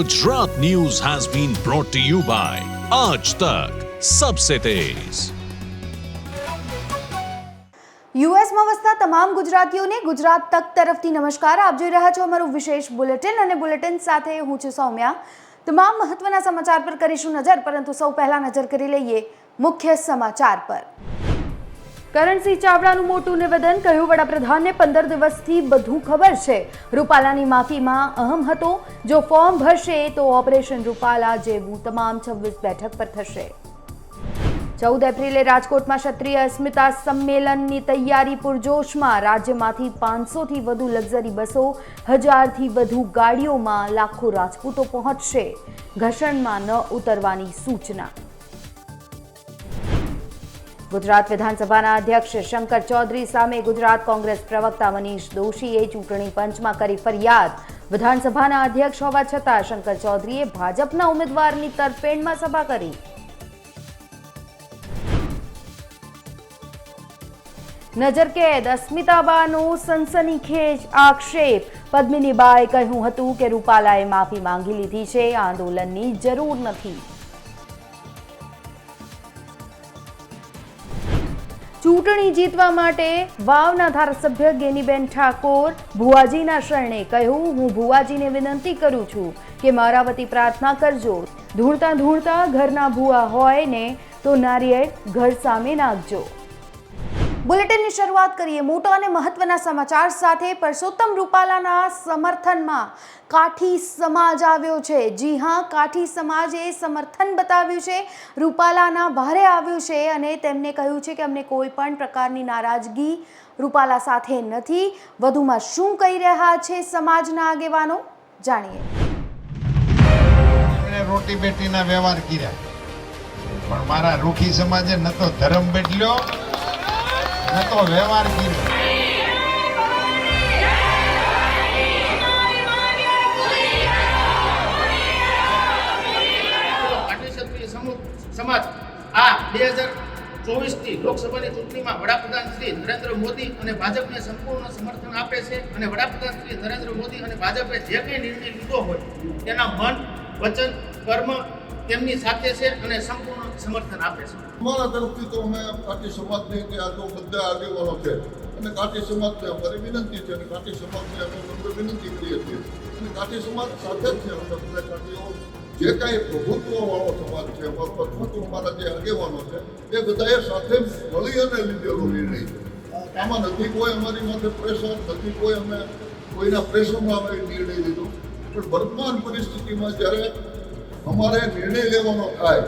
Gujarat News has been brought to you by Aaj Tak Sabse Tez. યુએસમાં વસતા તમામ ગુજરાતીઓને ગુજરાત તક તરફથી નમસ્કાર આપ જોઈ રહ્યા છો અમારું વિશેષ બુલેટિન અને બુલેટિન સાથે હું છું સૌમ્યા તમામ મહત્વના સમાચાર પર કરીશું નજર પરંતુ સૌ પહેલા નજર કરી લઈએ મુખ્ય સમાચાર પર કરણસિંહ ચાવડાનું મોટું નિવેદન, કહ્યું, વડાપ્રધાનને પંદર દિવસથી બધું ખબર છે. રૂપાલાની માફીમાં અહમ હતો. જો ફોર્મ ભરશે, તો ઓપરેશન રૂપાલા જેવું તમામ છવ્વીસ બેઠક પર થશે. ચૌદ એપ્રિલે રાજકોટમાં ક્ષત્રિય અસ્મિતા સંમેલનની તૈયારી પૂરજોશમાં રાજ્યમાંથી પાંચસોથી વધુ લક્ઝરી બસો, હજારથી વધુ ગાડીઓમાં લાખો રાજપૂતો પહોંચશે. ઘર્ષણમાં ન ઉતરવાની સૂચના. ગુજરાત વિધાનસભાના અધ્યક્ષ શંકર ચૌધરી સામે ગુજરાત કોંગ્રેસ પ્રવક્તા મનીષ દોશીએ ચૂંટણી પંચમાં કરી ફરિયાદ. વિધાનસભાના અધ્યક્ષ હોવા છતાં શંકર ચૌધરીએ ભાજપના ઉમેદવારની તરફેણમાં સભા કરી. નજરકેદ અસ્મિતાબાનો સનસનીખેજ આક્ષેપ. પદ્મિનીબાએ કહ્યું હતું કે રૂપાલાએ માફી માંગી લીધી છે, આંદોલનની જરૂર નથી. ચૂંટણી જીતવા માટે વાવના ધારાસભ્ય ગેનીબેન ઠાકોર ભુવાજીના શરણે કહ્યું, હું ભુવાજીને વિનંતી કરું છું કે મારા વતી પ્રાર્થના કરજો. ધૂળતા ધૂળતા ઘરના ભુવા હોય ને તો નારિયેળ ઘર સામે નાખજો. બુલેટિનની શરૂઆત કરીએ મોટા અને મહત્વના સમાચાર સાથે. પરસોત્તમ રૂપાલાના સમર્થનમાં કાઠી સમાજ આવ્યો છે. જી હા, કાઠી સમાજે સમર્થન બતાવ્યું છે. રૂપાલાના ભારે આવ્યું છે અને તેમને કહ્યું છે કે અમને કોઈ પણ પ્રકારની નારાજગી રૂપાલા સાથે નથી. વધુમાં શું કહી રહ્યા છે સમાજના આગેવાનો? જાણીએ. રોટી બેટીના વ્યવહાર કર્યા. પણ મારા રૂખી સમાજે ન તો ધર્મ બદલ્યો. ન તો વ્યવહાર પાટીલ સમાજ, આ બે હજાર ચોવીસની લોકસભાની ચૂંટણીમાં વડાપ્રધાન શ્રી નરેન્દ્ર મોદી અને ભાજપને સંપૂર્ણ સમર્થન આપે છે અને વડાપ્રધાન શ્રી નરેન્દ્ર મોદી અને ભાજપે જે કંઈ નિર્ણય લીધો હોય, તેના મન, વચન, કર્મ તેમની સાથે છે અને સંપૂર્ણ સમર્થન આપે છે. અમારા તરફથી તો અમે કાઠી સમાજની કે આ તો બધા આગેવાનો છે. અને કાઠી સમાજને અમારી વિનંતી છે અને કાઠી સમાજને અમે નમ્ર વિનંતી કરીએ છીએ. અને કાઠી સમાજ સાથે જ છે. અમે બધા કાઠીઓ જે કાંઈ પ્રભુત્વ વાળો સમાજ છે, અમારો તો અમારા જે આગેવાનો છે, એ બધાએ સાથે મળી અને લીધેલો નિર્ણય છે. આમાં નથી કોઈ અમારી માથે પ્રેશર નથી કોઈ અમે કોઈના પ્રેશરમાં અમે નિર્ણય લીધો. પણ વર્તમાન પરિસ્થિતિમાં જ્યારે અમારે નિર્ણય લેવાનો થાય.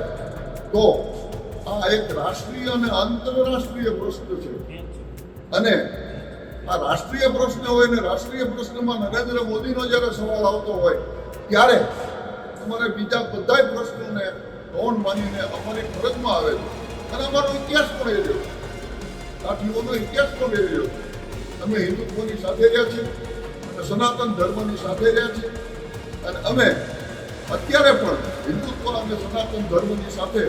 તો આ એક રાષ્ટ્રીય અને આંતરરાષ્ટ્રીય પ્રશ્ન છે. અને આ રાષ્ટ્રીય પ્રશ્ન હોય ને રાષ્ટ્રીય પ્રશ્નમાં નરેન્દ્ર મોદીનો જ્યારે સવાલ આવતો હોય, ત્યારે અમારે બીજા બધાય પ્રશ્નોને ગૌણ માનીને અમારી ફરજમાં આવે છે. અને અમારો ઇતિહાસ પણ એ રહ્યો. કાઠીઓનો ઇતિહાસ પણ એ રહ્યો. અમે હિન્દુત્વની સાથે રહ્યા છીએ, અને સનાતન ધર્મની સાથે રહ્યા છીએ. અને અમે અત્યારે પણ હિન્દુત્વ અને સનાતન ધર્મની સાથે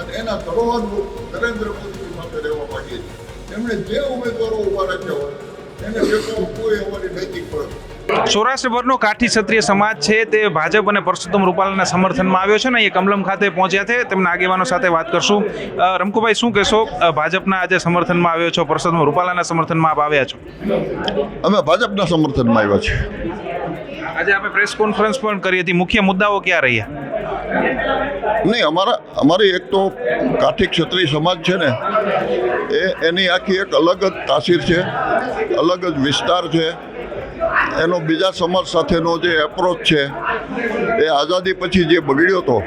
અને એના ધરોહર નરેન્દ્ર મોદીની સાથે રહેવા માંગીએ છીએ. એમણે જે ઉમેદવારો ઊભા રાખ્યા હોય એને ટેકો કોઈ અમારી નૈતિક ફરજ. સૌરાષ્ટ્રભરનો કાઠી ક્ષત્રિય સમાજ છે તે ભાજપ અને પરસોત્તમ રૂપાલાના સમર્થનમાં આવ્યો છે ને એ કમલમ ખાતે પહોંચ્યા છે. તેમના આગેવાનો સાથે વાત કરશું. રમકુભાઈ શું કહેશો? ભાજપના આજે સમર્થનમાં આવ્યો છો પરસોત્તમ રૂપાલાના સમર્થનમાં આપ આવ્યા છો? અમે ભાજપના સમર્થનમાં આવ્યા છીએ. આજે આપણે પ્રેસ કોન્ફરન્સ પણ કરી હતી. મુખ્ય મુદ્દાઓ ક્યાં રહ્યા? નહીં, અમારા અમારી એક તો કાઠી ક્ષત્રિય સમાજ છે ને, એ એની આખી એક અલગ જ તાસીર છે, અલગ જ વિસ્તાર છે. એનો બીજા સમાજ સાથેનો જે એપ્રોચ છે, એ આઝાદી પછી જે બગડ્યો હતો,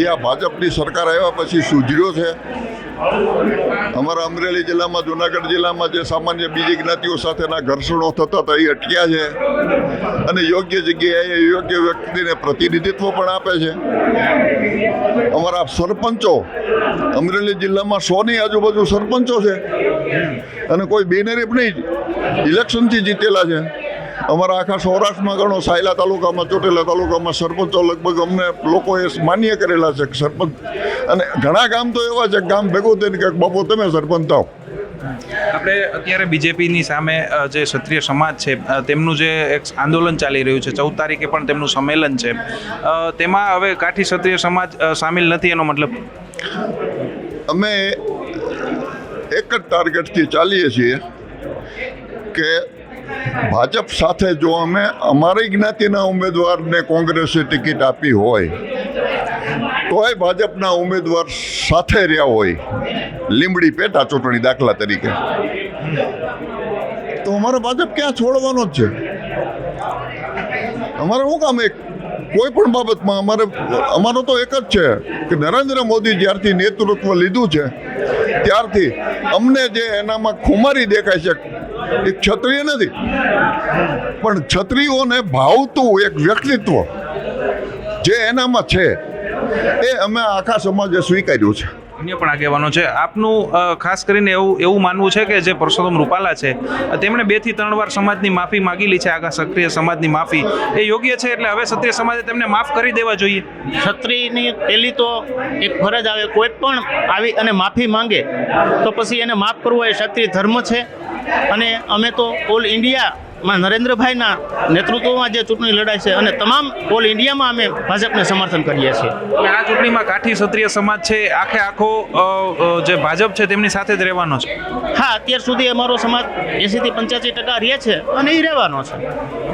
એ આ ભાજપની સરકાર આવ્યા પછી સુધર્યો છે. અમારા અમરેલી જિલ્લામાં, જુનાગઢ જિલ્લામાં જે સામાન્ય બીજી જ્ઞાતિઓ સાથેના ઘર્ષણો થતા હતા, એ અટક્યા છે. અને યોગ્ય જગ્યાએ યોગ્ય વ્યક્તિને પ્રતિનિધિત્વ પણ આપે છે. અમારા સરપંચો, અમરેલી જિલ્લામાં સોની આજુબાજુ સરપંચો છે. અને કોઈ બેનરીફ નહીં ઇલેક્શનથી જીતેલા છે. અમારા આખા સૌરાષ્ટ્રમાં ગણો સાયલા તાલુકામાં ચોટેલા તાલુકામાં સરપંચો લગભગ અમને લોકોએ માન્ય કરેલા છે સરપંચ. અને ઘણા ગામ તો એવા છે ગામ ભેગું થઈને કે બાપુ તમે સરપંચ થાવ આપણે અત્યારે બીજેપીની સામે જે ક્ષત્રિય સમાજ છે તેમનું જે એક આંદોલન ચાલી રહ્યું છે ચૌદ તારીખે પણ તેમનું સંમેલન છે. તેમાં હવે કાઠી ક્ષત્રિય સમાજ સામેલ નથી એનો મતલબ? અમે એક જ ટાર્ગેટથી ચાલીએ છીએ કે ભાજપ સાથે જો અમે અમારી જ્ઞાતિના ઉમેદવારને કોંગ્રેસે ટિકિટ આપી હોય, તોય ભાજપના ઉમેદવાર સાથે રહ્યા હોય, લીંબડી પેટા ચૂંટણી દાખલા તરીકે. તો અમારે ભાજપ ક્યાં છોડવાનો જ છે? અમારે શું કામ એક? કોઈ પણ બાબતમાં અમારે, અમારો તો એક જ છે કે નરેન્દ્ર મોદી જ્યારથી નેતૃત્વ લીધું છે, ત્યારથી અમને જે એનામાં ખુમારી દેખાય છે એ ક્ષત્રિય નથી. પણ ક્ષત્રિયોને ભાવતું એક વ્યક્તિત્વ જે એનામાં છે એ અમે આખા સમાજે સ્વીકાર્યું છે. અન્ય પણ આગેવાનો છે. આપનું ખાસ કરીને એવું એવું માનવું છે કે જે પરસોત્તમ રૂપાલા છે તેમણે બેથી ત્રણ વાર સમાજની માફી માગેલી છે આખા સક્રિય સમાજની માફી. એ યોગ્ય છે એટલે હવે ક્ષત્રિય સમાજે તેમને માફ કરી દેવા જોઈએ. ક્ષત્રિયની પહેલી તો એક ફરજ આવે કોઈ પણ આવી અને માફી માંગે તો પછી એને માફ કરવો એ ક્ષત્રિય ધર્મ છે. અને અમે તો ઓલ ઇન્ડિયામાં નરેન્દ્રભાઈના નેતૃત્વમાં જે ચૂંટણી લડાઈ છે અને તમામ ઓલ ઇન્ડિયામાં અમે ભાજપને સમર્થન કરીએ છીએ. આ ચૂંટણીમાં કાઠી ક્ષત્રિય સમાજ છે આખે આખો જે ભાજપ છે તેમની સાથે જ રહેવાનો છે. હા અત્યાર સુધી અમારો સમાજ એંસીથી પંચ્યાસી ટકા રહે છે અને એ રહેવાનો છે.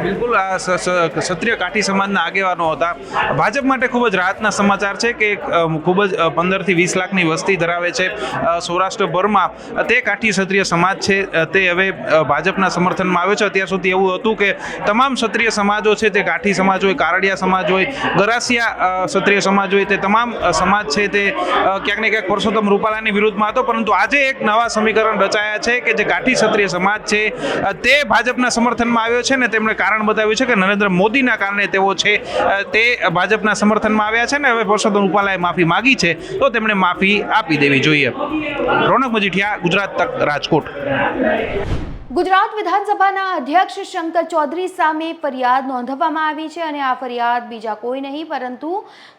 બિલકુલ આ ક્ષત્રિય કાઠી સમાજના આગેવાનો હતા. ભાજપ માટે ખૂબ જ રાહતના સમાચાર છે કે ખૂબ જ પંદરથી વીસ લાખની વસ્તી ધરાવે છે સૌરાષ્ટ્રભરમાં તે કાઠી ક્ષત્રિય સમાજ છે તે હવે ભાજપના સમર્થનમાં આવ્યો છે. અત્યાર સુધી એવું હતું કે તમામ ક્ષત્રિય સમાજો છે, તે કાઠી સમાજ હોય, કારડિયા સમાજ હોય, ગરાસિયા ક્ષત્રિય સમાજ હોય, તે તમામ સમાજ છે તે ક્યાંક ને ક્યાંક પરસોત્તમ રૂપાલાની વિરુદ્ધમાં હતો, પરંતુ આજે એક નવા સમીકરણ રચાયા છે કે જે કાઠી ક્ષત્રિય સમાજ છે તે ભાજપના સમર્થનમાં આવ્યો છે ને તેમણે કારણ બતાવ્યું છે કે નરેન્દ્ર મોદીના કારણે તેઓ છે તે ભાજપના સમર્થનમાં આવ્યા છે ને હવે પરસોત્તમ રૂપાલાએ માફી માગી છે, તો તેમણે માફી આપી દેવી જોઈએ. રોનક મજીઠિયા, ગુજરાત તક રાજકોટ. ગુજરાત વિધાનસભાના અધ્યક્ષ શંકર ચૌધરી સામે ફરિયાદ નોંધવામાં આવી છે અને આ ફરિયાદ બીજા કોઈ નહીં, પરંતુ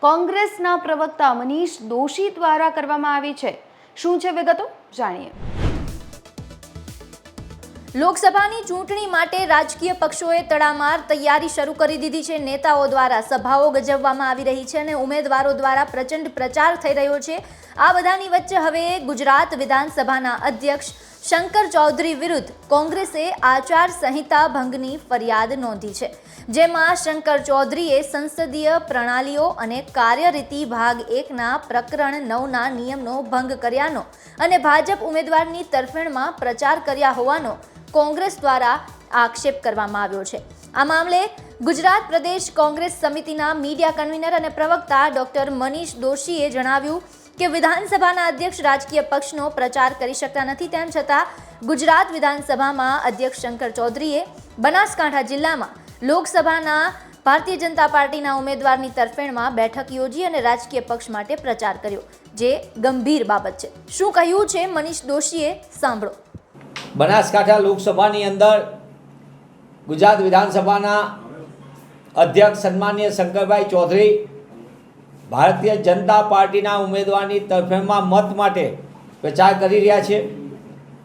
કોંગ્રેસના પ્રવક્તા મનીષ દોશી દ્વારા કરવામાં આવી છે. શું છે વિગતો? જાણીએ. લોકસભાની ચૂંટણી માટે રાજકીય પક્ષોએ તડામાર તૈયારી શરૂ કરી દીધી છે. નેતાઓ દ્વારા સભાઓ ગજવવામાં આવી રહી છે અને ઉમેદવારો દ્વારા પ્રચંડ પ્રચાર થઈ રહ્યો છે. આ બધાની વચ્ચે હવે ગુજરાત વિધાનસભાના અધ્યક્ષ શંકર ચૌધરી વિરુદ્ધ કોંગ્રેસે આચાર સંહિતા ભંગની ફરિયાદ નોંધી છે, જેમાં શંકર ચૌધરીએ સંસદીય પ્રણાલીઓ અને કાર્યરીતિ ભાગ એકના પ્રકરણ નવના નિયમનો ભંગ કર્યાનો અને ભાજપ ઉમેદવારની તરફેણમાં પ્રચાર કર્યા હોવાનો કોંગ્રેસ દ્વારા આક્ષેપ કરવામાં આવ્યો છે. આ મામલે ગુજરાત પ્રદેશ કોંગ્રેસ સમિતિના મીડિયા કન્વીનર અને પ્રવક્તા ડોક્ટર મનીષ દોશીએ જણાવ્યું કે વિધાનસભાના અધ્યક્ષ રાજકીય પક્ષનો પ્રચાર કરી શકતા નથી. તેમ છતાં ગુજરાત વિધાનસભામાં અધ્યક્ષ શંકર ચૌધરીએ બનાસકાંઠા જિલ્લામાં લોકસભાના ભારતીય જનતા પાર્ટીના ઉમેદવારની તરફેણમાં બેઠક યોજી અને રાજકીય પક્ષ માટે પ્રચાર કર્યો, જે ગંભીર બાબત છે. શું કહ્યું છે મનીષ દોશીએ? સાંભળો. બનાસકાંઠા લોકસભાની અંદર ગુજરાત વિધાનસભાના અધ્યક્ષ સન્માનીય શંકરભાઈ ચૌધરી ભારતીય જનતા પાર્ટીના ઉમેદવારની તરફેણમાં મત માટે પ્રચાર કરી રહ્યા છે.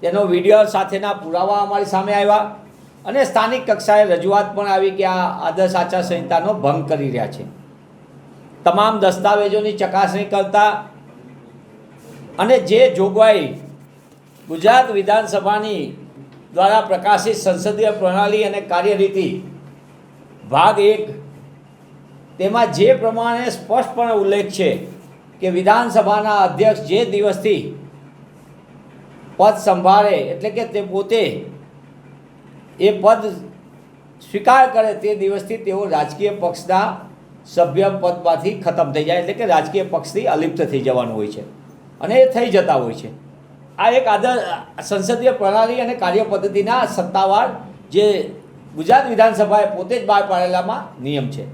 તેનો વીડિયો સાથેના પુરાવા અમારી સામે આવ્યા અને સ્થાનિક કક્ષાએ રજૂઆત પણ આવી કે આ આદર્શ આચાર સંહિતાનો ભંગ કરી રહ્યા છે. તમામ દસ્તાવેજોની ચકાસણી કરતા અને જે જોગવાઈ ગુજરાત વિધાનસભાની દ્વારા પ્રકાશિત સંસદીય પ્રણાલી અને કાર્યરીતિ ભાગ એક તેમાં જે પ્રમાણે સ્પષ્ટપણે ઉલ્લેખ છે કે વિધાનસભાના અધ્યક્ષ જે દિવસથી પદ સંભાળે એટલે કે તે પોતે એ પદ સ્વીકાર કરે તે દિવસથી તેઓ રાજકીય પક્ષના સભ્ય પદમાંથી ખતમ થઈ જાય એટલે કે રાજકીય પક્ષથી અલિપ્ત થઈ જવાનું હોય છે અને એ થઈ જતા હોય છે. આ એક આદર સંસદીય પ્રણાલી અને કાર્ય પદ્ધતિના સત્તાવાર જે ગુજરાત વિધાનસભાએ પોતે જ બહાર પાડેલામાં નિયમ છે.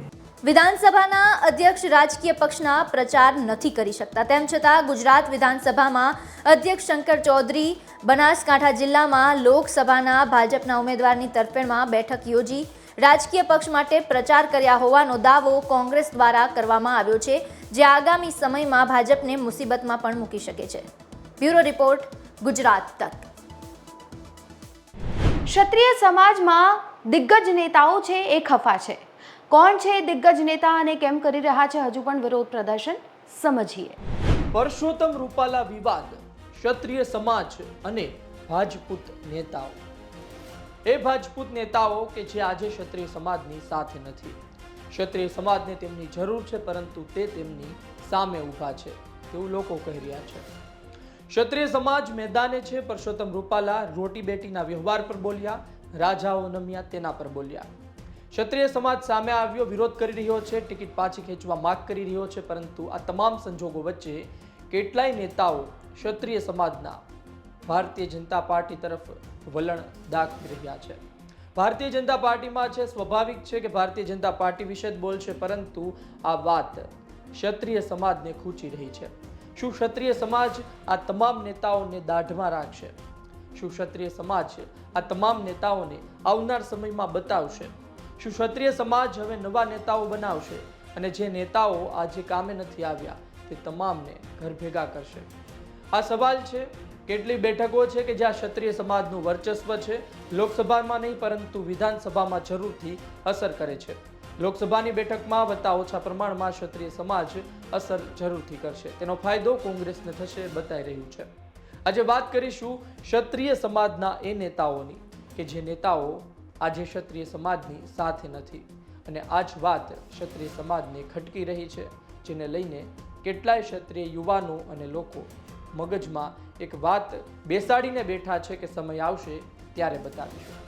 વિધાનસભાના અધ્યક્ષ રાજકીય પક્ષના પ્રચાર નથી કરી શકતા. તેમ છતાં ગુજરાત વિધાનસભામાં અધ્યક્ષ શંકર ચૌધરી બનાસકાંઠા જિલ્લામાં લોકસભાના ભાજપના ઉમેદવારની તરફેણમાં બેઠક યોજી રાજકીય પક્ષ માટે પ્રચાર કર્યા હોવાનો દાવો કોંગ્રેસ દ્વારા કરવામાં આવ્યો છે, જે આગામી સમયમાં ભાજપને મુસીબતમાં પણ મૂકી શકે છે. બ્યુરો રિપોર્ટ, ગુજરાત તક. ક્ષત્રિય સમાજમાં દિગ્ગજ નેતાઓ છે, એ ખફા છે. કોણ છે દિગ્ગજ નેતા અને કેમ કરી રહ્યા છે હજુ પણ વિરોધ પ્રદર્શન? સમજીએ. પરસોત્તમ રૂપાલા વિવાદ, ક્ષત્રિય સમાજ અને ભાજપૂત નેતાઓ. એ ભાજપૂત નેતાઓ કે જે આજે ક્ષત્રિય સમાજની સાથે નથી. ક્ષત્રિય સમાજને તેમની જરૂર છે, પરંતુ તે તેમની સામે ઊભા છે તેવું લોકો કહી રહ્યા છે. ક્ષત્રિય સમાજ મેદાને છે, પરસોત્તમ રૂપાલા રોટી બેટીના વ્યવહાર પર બોલ્યા, રાજાઓ નમ્યા તેના પર બોલ્યા. ક્ષત્રિય સમાજ સામે આવ્યો, વિરોધ કરી રહ્યો છે, ટિકિટ પાછી ખેંચવા માગ કરી રહ્યો છે, પરંતુ આ તમામ સંજોગો વચ્ચે કેટલાય નેતાઓ ક્ષત્રિય સમાજના ભારતીય જનતા પાર્ટી તરફ વલણ દાખવી રહ્યા છે. ભારતીય જનતા પાર્ટીમાં છે, સ્વાભાવિક છે કે ભારતીય જનતા પાર્ટી વિશે જ બોલશે, પરંતુ આ વાત ક્ષત્રિય સમાજને ખૂંચી રહી છે. શું ક્ષત્રિય સમાજ આ તમામ નેતાઓને દાઢમાં રાખશે? શું ક્ષત્રિય સમાજ આ તમામ નેતાઓને આવનાર સમયમાં બતાવશે? શું ક્ષત્રિય સમાજ હવે નવા નેતાઓ બનાવશે અને જે નેતાઓ આજે કામે નથી આવ્યા તે તમામને ઘર ભેગા કરશે. આ સવાલ છે, કેટલી બેઠકો છે કે જ્યાં ક્ષત્રિય સમાજનું વર્ચસ્વ છે, લોકસભામાં નહીં પરંતુ વિધાનસભામાં જરૂરથી અસર કરે છે. લોકસભાની બેઠકમાં વત્તા ઓછા પ્રમાણમાં ક્ષત્રિય સમાજ અસર જરૂરથી કરશે. તેનો ફાયદો કોંગ્રેસને થશે બતાઈ રહ્યું છે. આજે વાત કરીશું ક્ષત્રિય સમાજના એ નેતાઓની કે જે નેતાઓ આજે ક્ષત્રિય સમાજની સાથે નથી. અને આ જ વાત ક્ષત્રિય સમાજને ખટકી રહી છે, જેને લઈને કેટલાય ક્ષત્રિય યુવાનો અને લોકો મગજમાં એક વાત બેસાડીને બેઠા છે કે સમય આવશે ત્યારે બતાવીશું.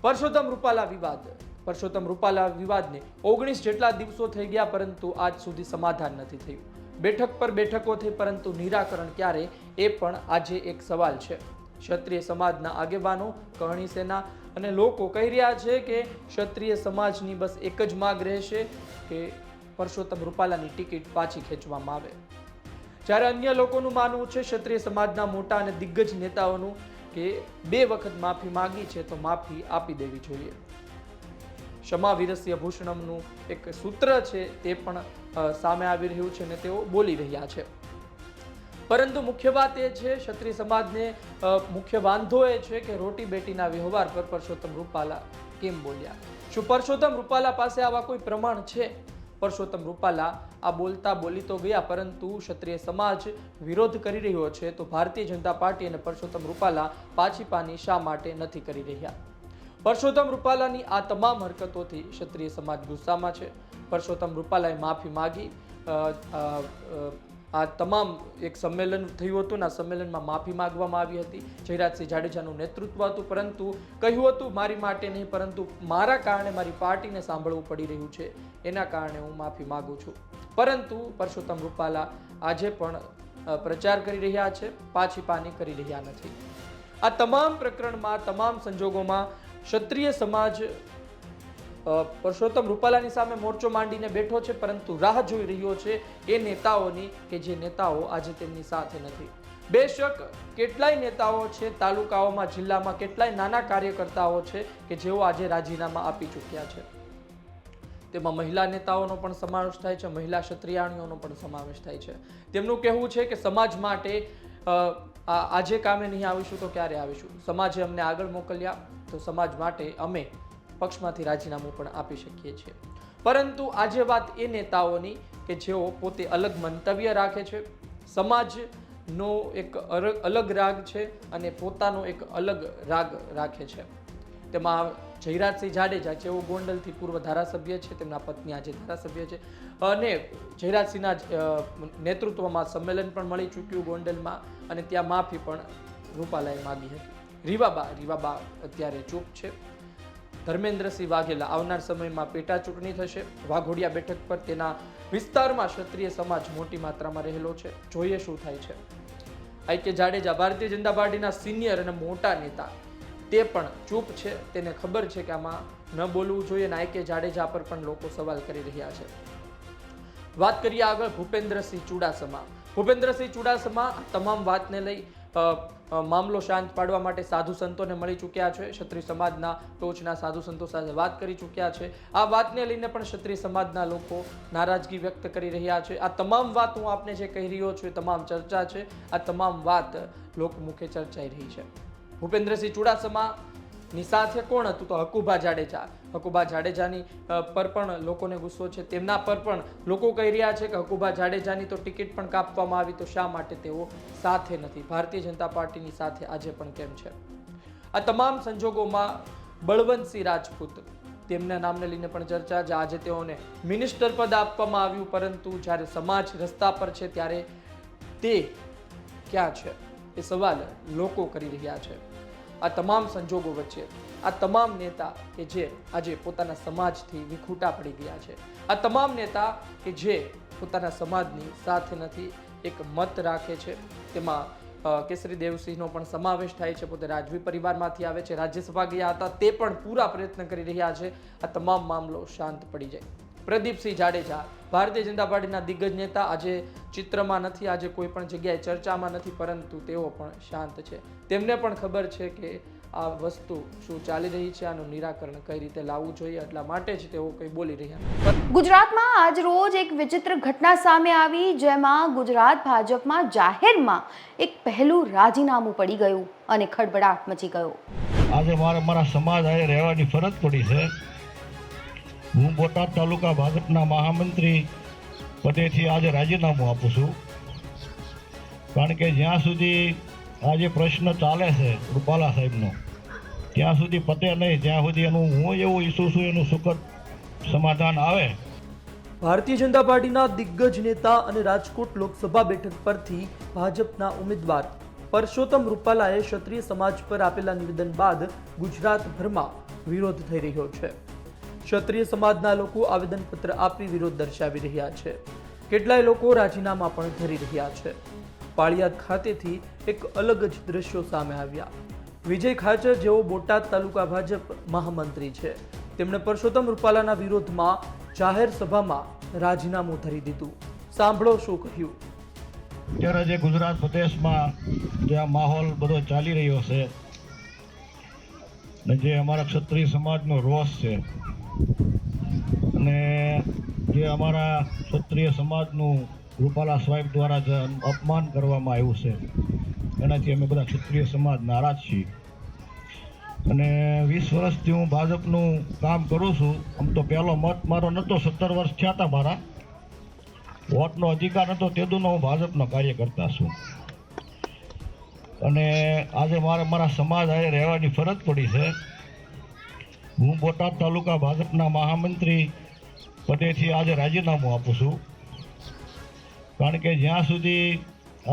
પરસોત્તમ રૂપાલા વિવાદ. પરસોત્તમ રૂપાલા વિવાદને ઓગણીસ જેટલા દિવસો થઈ ગયા પરંતુ આજ સુધી સમાધાન નથી થયું. બેઠક પર બેઠકો થઈ પરંતુ નિરાકરણ ક્યારે એ પણ આજે એક સવાલ છે. ક્ષત્રિય સમાજના આગેવાનો, કરણી સેના અને લોકો કહી રહ્યા છે કે ક્ષત્રિય સમાજની બસ એક જ માગ રહેશે કે પરસોત્તમ રૂપાલાની ટિકિટ પાછી ખેંચવામાં આવે. જ્યારે અન્ય લોકોનું માનવું છે, ક્ષત્રિય સમાજના મોટા અને દિગ્ગજ નેતાઓનું કે બે વખત માફી માગી છે તો માફી આપી દેવી જોઈએ. ક્ષમા વિરસ્ય ભૂષણમનું એક સૂત્ર છે તે પણ સામે આવી રહ્યું છે અને તેઓ બોલી રહ્યા છે. પરંતુ મુખ્ય વાત એ છે, ક્ષત્રિય સમાજને મુખ્ય વાંધો એ છે કે રોટી બેટીના વ્યવહાર પર પરસોત્તમ રૂપાલા કેમ બોલ્યા? શું પરસોત્તમ રૂપાલા પાસે આવા કોઈ પ્રમાણ છે? પરસોત્તમ રૂપાલા આ બોલતા બોલી તો ગયા, પરંતુ ક્ષત્રિય સમાજ વિરોધ કરી રહ્યો છે તો ભારતીય જનતા પાર્ટી અને પરસોત્તમ રૂપાલા પાછી પાની શા માટે નથી કરી રહ્યા? પરસોત્તમ રૂપાલાની આ તમામ હરકતોથી ક્ષત્રિય સમાજ ગુસ્સામાં છે. પરસોત્તમ રૂપાલાએ માફી માગી આ તમામ એક સંમેલન થયું હતું ને આ સંમેલનમાં માફી માંગવામાં આવી હતી. જયરાજસિંહ જાડેજાનું નેતૃત્વ હતું, પરંતુ કહ્યું હતું, મારી માટે નહીં, પરંતુ મારા કારણે મારી પાર્ટીને સાંભળવું પડી રહ્યું છે. એના કારણે હું માફી માગું છું. પરંતુ પરસોત્તમ રૂપાલા આજે પણ પ્રચાર કરી રહ્યા છે, પાછી પાની કરી રહ્યા નથી. આ તમામ પ્રકરણમાં, તમામ સંજોગોમાં ક્ષત્રિય સમાજ પરસોત્તમ રૂપાલાની સામે મોરચો માંડીને બેઠો છે, પરંતુ રાહ જોઈ રહ્યો છે એ નેતાઓની કે જે નેતાઓ આજે તેમની સાથે નથી. બેશક કેટલાય નેતાઓ છે, તાલુકાઓમાં, જિલ્લામાં કેટલાય નાના કાર્યકર્તાઓ છે કે જેઓ આજે રાજીનામા આપી ચૂક્યા છે. તેમાં મહિલા નેતાઓનો પણ સમાવેશ થાય છે, મહિલા ક્ષત્રિયાણીઓનો પણ સમાવેશ થાય છે. તેમનું કહેવું છે કે સમાજ માટે આજે કામે નહીં આવીશું તો ક્યારે આવીશું? સમાજે અમને આગળ મોકલ્યા તો સમાજ માટે અમે પક્ષમાંથી રાજીનામું પણ આપી શકીએ છીએ. પરંતુ આજે વાત એ નેતાઓની કે જેઓ પોતે અલગ મંતવ્ય રાખે છે, સમાજનો એક અલગ રાગ છે અને પોતાનો એક અલગ રાગ રાખે છે. તેમાં જયરાજસિંહ જાડેજા, જેઓ ગોંડલથી પૂર્વ ધારાસભ્ય છે, તેમના પત્ની આજે ધારાસભ્ય છે અને જયરાજસિંહના નેતૃત્વમાં સંમેલન પણ મળી ચૂક્યું ગોંડલમાં અને ત્યાં માફી પણ રૂપાલાએ માગી હતી. રીવાબા રીવાબા અત્યારે ચૂપ છે. ધર્મેન્દ્રસિંહ વાઘેલા આવનાર સમયમાં પેટા ચૂંટણી થશે. વાઘોડિયા બેઠક પર તેના વિસ્તારમાં ક્ષત્રિય સમાજ મોટી માત્રામાં રહેલો છે. જોઈએ શું થાય છે. આઈ કે જાડેજા ભારતીય જનતા પાર્ટીના સિનિયર અને મોટા નેતા. તે પણ ચૂપ છે. તેને ખબર છે કે આમાં ન બોલવું જોઈએ અને આઈ કે જાડેજા પર પણ લોકો સવાલ કરી રહ્યા છે. વાત કરીએ આગળ ભૂપેન્દ્રસિંહ ચુડાસમા. ભૂપેન્દ્રસિંહ ચુડાસમા તમામ વાતને લઈ મામલો શાંત પાડવા માટે સાધુ સંતોને મળી ચૂક્યા છે. ક્ષત્રિય સમાજના ટોચના સાધુ સંતો સાથે વાત કરી ચૂક્યા છે. આ વાતને લઈને પણ ક્ષત્રિય સમાજના લોકો નારાજગી વ્યક્ત કરી રહ્યા છે. આ તમામ વાત હું આપને જે કહી રહ્યો છું એ તમામ ચર્ચા છે. આ તમામ વાત લોકમુખે ચર્ચાઈ રહી છે. ભૂપેન્દ્રસિંહ ચુડાસમા ની સાથે કોણ હતું? તો હકુભા જાડેજા. હકુભા જાડેજાની પર પણ લોકોને ગુસ્સો છે. તેમના પર પણ લોકો કહી રહ્યા છે કે હકુભા જાડેજાની તો ટિકિટ પણ કાપવામાં આવી, તો શા માટે તેઓ સાથે નથી? ભારતીય જનતા પાર્ટીની સાથે આજે પણ કેમ છે? આ તમામ સંજોગોમાં બળવંતસિંહ રાજપૂત, તેમના નામને લઈને પણ ચર્ચા છે. આજે તેઓને મિનિસ્ટર પદ આપવામાં આવ્યું, પરંતુ જ્યારે સમાજ રસ્તા પર છે, ત્યારે તે ક્યાં છે? એ સવાલ લોકો કરી રહ્યા છે. આ તમામ સંજોગો વચ્ચે આ તમામ નેતા કે જે આજે પોતાના સમાજથી વિખૂટા પડી ગયા છે. આ તમામ નેતા કે જે પોતાના સમાજની સાથે નથી, એક મત રાખે છે. તેમાં કેસરી દેવસિંહનો પણ સમાવેશ થાય છે. પોતે રાજવી પરિવારમાંથી આવે છે. રાજ્યસભા ગયા હતા. તે પણ પૂરા પ્રયત્ન કરી રહ્યા છે. આ તમામ મામલો શાંત પડી જાય. પ્રદીપસિંહ જાડેજા ભારતીય જનતા પાર્ટીના દિગ્ગજ નેતા. આજે ચિત્રમાં નથી આજે કોઈ પણ જગ્યાએ ચર્ચામાં નથી પરંતુ તેઓ પણ શાંત છે. તેમને પણ ખબર છે કે આ વસ્તુ શું ચાલી રહી છે આનું નિરાકરણ કઈ રીતે લાવવું જોઈએ એટલા માટે જ તેઓ કંઈ બોલી રહ્યા ગુજરાતમાં આજ રોજ એક વિચિત્ર ઘટના સામે આવી જેમાં ગુજરાત ભાજપમાં જાહેરમાં એક પહેલું રાજીનામું પડી ગયું અને ખડબડાટ મચી ગયો. આજે મારે મારા સમાજ આજે રહેવાની ફરજ પડી છે. હું બોટાદ તાલુકા ભાજપના મહામંત્રી પદેથી આજે રાજીનામું આપું છું. કારણ કે જ્યાં સુધી આજે પ્રશ્ન ચાલે છે રૂપાલા સાહેબનો, ત્યાં સુધી પતે નહીં જ્યાં સુધી એનું હું એવું ઈચ્છું છું એનું સુખદ સમાધાન આવે. ભારતીય જનતા પાર્ટીના દિગ્ગજ નેતા અને રાજકોટ લોકસભા બેઠક પરથી ભાજપના ઉમેદવાર પરસોત્તમ રૂપાલાએ ક્ષત્રિય સમાજ પર આપેલા નિવેદન બાદ ગુજરાતભરમાં વિરોધ થઈ રહ્યો છે. ક્ષત્રિય સમાજના લોકો આવેદનપત્ર આપી વિરોધ દર્શાવી રહ્યા છે. કેટલાય લોકો રાજીનામા પણ ધરી રહ્યા છે. પાળિયાદ ખાતેથી એક અલગ જ દ્રશ્યો સામે આવ્યા. વિજય ખાચર જેઓ બોટાદ તાલુકા ભાજપ મહામંત્રી છે. તેમણે પરસોત્તમ રૂપાલાના વિરોધમાં જાહેર સભામાં રાજીનામું ધરી દીધું. સાંભળો શું કહ્યું. અત્યારે જે ગુજરાત પ્રદેશમાં જે આ માહોલ બધો ચાલી રહ્યો છે ને જે અમારા ક્ષત્રિય સમાજનો રોષ છે અને જે અમારા ક્ષત્રિય સમાજનું રૂપાલા સાહેબ દ્વારા જે અપમાન કરવામાં આવ્યું છે, એનાથી અમે બધા ક્ષત્રિય સમાજ નારાજ છીએ. અને વીસ વર્ષથી હું ભાજપનું કામ કરું છું, આમ તો પહેલો મત મારો નહોતો, સત્તર વર્ષ થયા હતા મારા. વોટનો અધિકાર હતો તેદુનો હું ભાજપનો કાર્યકર્તા છું. અને આજે મારે મારા સમાજ આજે રહેવાની ફરજ પડી છે. હું બોટાદ તાલુકા ભાજપના મહામંત્રી પદેથી આજે રાજીનામું આપું છું. કારણ કે જ્યાં સુધી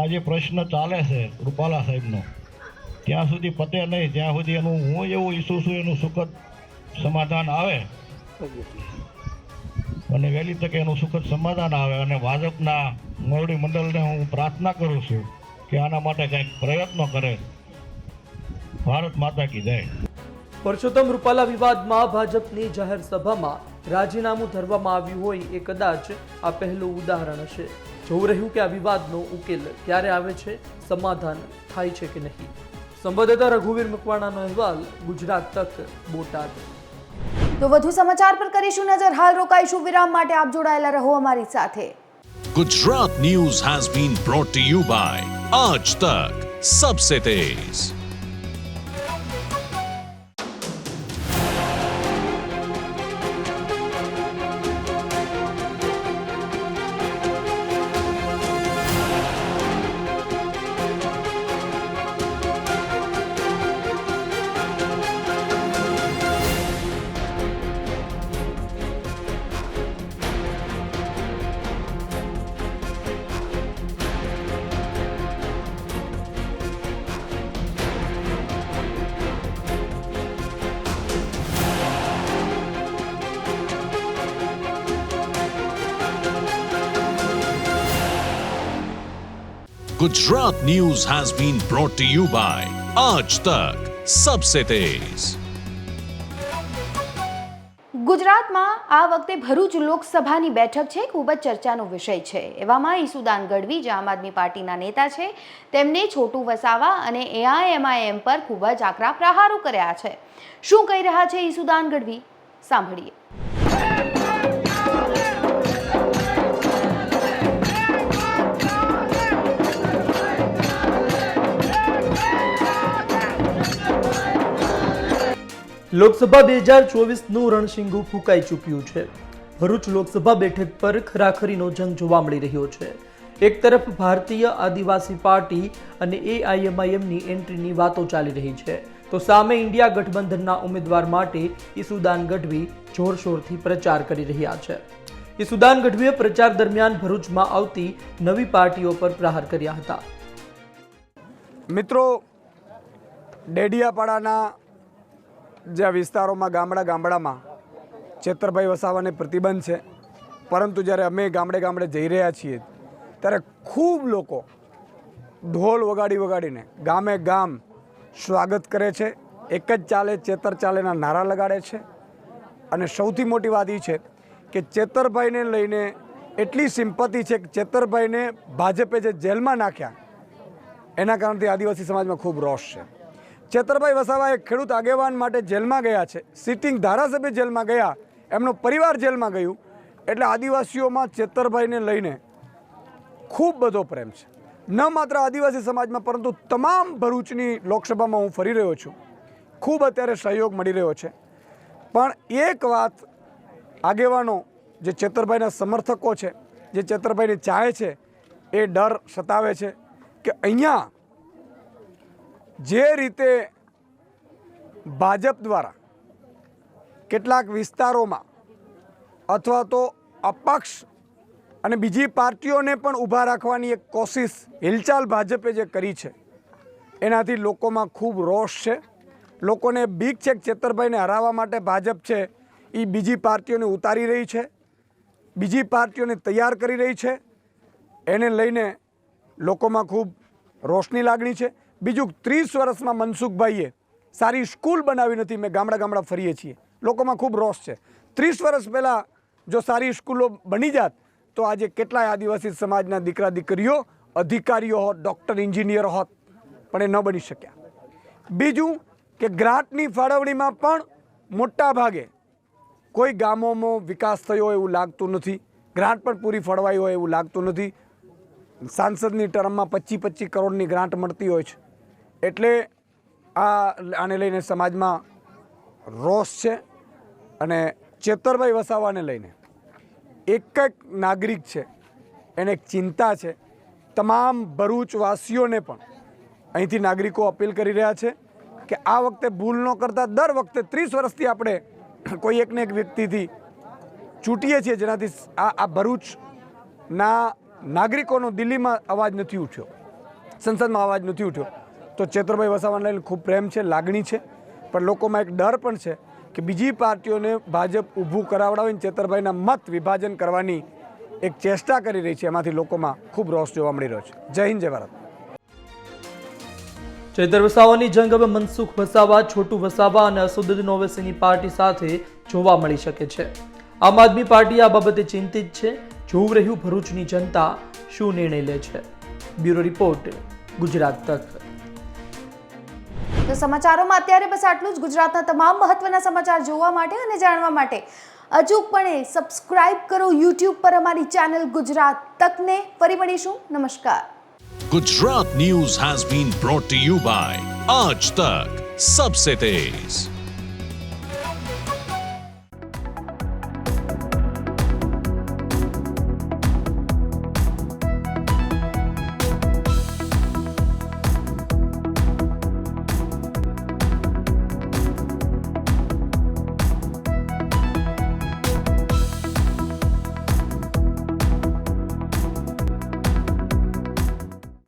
આજે પ્રશ્ન ચાલે છે રૂપાલા સાહેબનો, ત્યાં સુધી પતે નહીં જ્યાં સુધી એનું હું એવું ઈચ્છું છું એનું સુખદ સમાધાન આવે. અને વહેલી તકે એનું સુખદ સમાધાન આવે અને ભાજપના મોવડી મંડળને હું પ્રાર્થના કરું છું કે આના માટે કંઈક પ્રયત્નો કરે. ભારત માતા કી જય. પરસોત્તમ રૂપાલા વિવાદમાં ભાજપની જાહેર સભામાં રાજીનામું ધરવામાં આવ્યું હોય એ કદાચ આ પહેલું ઉદાહરણ હશે જોવું રહ્યું કે આ વિવાદનો ઉકેલ ક્યારે આવે છે સમાધાન થાય છે કે નહીં? સંવાદદાતા રઘુવીર મકવાણાનો અહેવાલ ગુજરાત તક બોટાદ. તો વધુ સમાચાર પર કરીશું નજર. હાલ રોકાઈશું વિરામ માટે. આપ જોડાયેલા રહો અમારી સાથે. Gujarat news has been brought you by Aaj Tak Sabse Tez. Gujarat news has been brought to you by આજ તક Sabse Tez. ગુજરાતમાં આ વખતે ભરૂચ લોકસભાની બેઠક છે, ખૂબ જ ચર્ચાનો વિષય છે. એવામાં ઈસુદાન ગઢવી જે આમ આદમી પાર્ટીના નેતા છે, તેમને છોટું વસાવા અને એઆઈએમઆઈએમ પર ખૂબ જ આકરા પ્રહારો કર્યા છે. શું કહી રહ્યા છે ઈસુદાન ગઢવી? સાંભળીએ. લોકસભા બે હજાર ચોવીસનું રણશીંગુ ફૂંકાઈ ચૂક્યું છે. ભરૂચ લોકસભા બેઠક પર ખરાખરીનો જંગ જોવા મળી રહ્યો છે. એક તરફ ભારતીય આદિવાસી પાર્ટી અને એઆઈએમઆઈએમની એન્ટ્રીની વાતો ચાલી રહી છે. તો સામે ઇન્ડિયા ગઠબંધનના ઉમેદવાર માટે ઈસુદાન ગઢવી જોરશોરથી પ્રચાર કરી રહ્યા છે. ઈસુદાન ગઢવીએ પ્રચાર દરમિયાન ભરૂચમાં આવતી નવી પાર્ટીઓ પર પ્રહાર કર્યા હતા. મિત્રો, ડેડિયાપાડાના જે વિસ્તારોમાં ગામડા ગામડામાં ચેતરભાઈ વસાવાને પ્રતિબંધ છે, પરંતુ જ્યારે અમે ગામડે ગામડે જઈ રહ્યા છીએ, ત્યારે ખૂબ લોકો ઢોલ વગાડી વગાડીને ગામે ગામ સ્વાગત કરે છે, એક જ ચાલે ચેતર ચાલેના નારા લગાડે છે. અને સૌથી મોટી વાત એ છે કે ચેતરભાઈને લઈને એટલી સિમ્પતિ છે કે ચેતરભાઈને ભાજપે જે જેલમાં નાખ્યા, એના કારણથી આદિવાસી સમાજમાં ખૂબ રોષ છે. ચેતરભાઈ વસાવા એક ખેડૂત આગેવાન માટે જેલમાં ગયા છે. સિટિંગ ધારાસભ્ય જેલમાં ગયા. એમનો પરિવાર જેલમાં ગયું. એટલે આદિવાસીઓમાં ચેતરભાઈને લઈને ખૂબ બધો પ્રેમ છે. ન માત્ર આદિવાસી સમાજમાં, પરંતુ તમામ ભરૂચની લોકસભામાં હું ફરી રહ્યો છું. ખૂબ અત્યારે સહયોગ મળી રહ્યો છે. પણ એક વાત આગેવાનો, જે ચેતરભાઈના સમર્થકો છે, જે ચેતરભાઈને ચાહે છે, એ ડર સતાવે છે કે અહીંયા જે રીતે ભાજપ દ્વારા કેટલાક વિસ્તારોમાં અથવા તો અપક્ષ અને બીજી પાર્ટીઓને પણ ઊભા રાખવાની એક કોશિશ હિલચાલ ભાજપે જે કરી છે, એનાથી લોકોમાં ખૂબ રોષ છે. લોકોને બીક છે કે ચેતરભાઈને હરાવવા માટે ભાજપ છે એ બીજી પાર્ટીઓને ઉતારી રહી છે, બીજી પાર્ટીઓને તૈયાર કરી રહી છે. એને લઈને લોકોમાં ખૂબ રોષની લાગણી છે. બીજું, ત્રીસ વર્ષમાં મનસુખભાઈએ સારી સ્કૂલ બનાવી નથી. મેં ગામડા ગામડા ફરીએ છીએ. લોકોમાં ખૂબ રોષ છે. ત્રીસ વર્ષ પહેલાં જો સારી સ્કૂલો બની જાત, તો આજે કેટલાય આદિવાસી સમાજના દીકરા દીકરીઓ અધિકારીઓ હોત, ડૉક્ટર, એન્જિનિયર હોત, પણ એ ન બની શક્યા. બીજું કે ગ્રાન્ટની ફાળવણીમાં પણ મોટા ભાગે કોઈ ગામોમાં વિકાસ થયો એવું લાગતું નથી. ગ્રાન્ટ પણ પૂરી ફળવાઈ હોય એવું લાગતું નથી. સાંસદની ટર્મમાં પચીસ પચીસ કરોડની ગ્રાન્ટ મળતી હોય છે. એટલે આ આને લઈને સમાજમાં રોષ છે અને ચેતરભાઈ વસાવાને લઈને એક એક નાગરિક છે, એને એક ચિંતા છે. તમામ ભરૂચવાસીઓને પણ અહીંથી નાગરિકો અપીલ કરી રહ્યા છે કે આ વખતે ભૂલ ન કરતા દર વખતે ત્રીસ વર્ષથી આપણે કોઈ એકને એક વ્યક્તિથી ચૂંટીએ છીએ જેનાથી આ આ ભરૂચના નાગરિકોનો દિલ્હીમાં અવાજ નથી ઉઠ્યો. સંસદમાં અવાજ નથી ઉઠ્યો. તો ચેતરભાઈ વસાવાને લઈને ખૂબ પ્રેમ છે, લાગણી છે, પણ લોકોમાં એક ડર પણ છે કે બીજી પાર્ટીઓને ભાજપ ઊભું કરાવડાવીને ચેતરભાઈના મત વિભાજન કરવાની એક ચેષ્ટા કરી રહી છે. એમાંથી લોકોમાં ખૂબ રોષ જોવા મળી રહ્યો છે. જય હિન્દ, જય ભારત. ચૈતર વસાવાની જંગ હવે મનસુખ વસાવા, છોટુ વસાવા અને અસદુદ્દીન ઓવેસીની પાર્ટી સાથે જોવા મળી શકે છે. આમ આદમી પાર્ટી આ બાબતે ચિંતિત છે. જોવું રહ્યું ભરૂચની જનતા શું નિર્ણય લે છે? બ્યુરો રિપોર્ટ ગુજરાત તક. તો સમાચારોમાં અત્યારે બસ આટલું જ. ગુજરાતના તમામ મહત્વના સમાચાર જોવા માટે અને જાણવા માટે અચૂકપણે સબસ્ક્રાઇબ કરો યુટ્યુબ પર અમારી ચેનલ ગુજરાત તકને. ફરી મળીશું. નમસ્કાર. Gujarat news has been brought you by Aaj Tak. Sabse Tez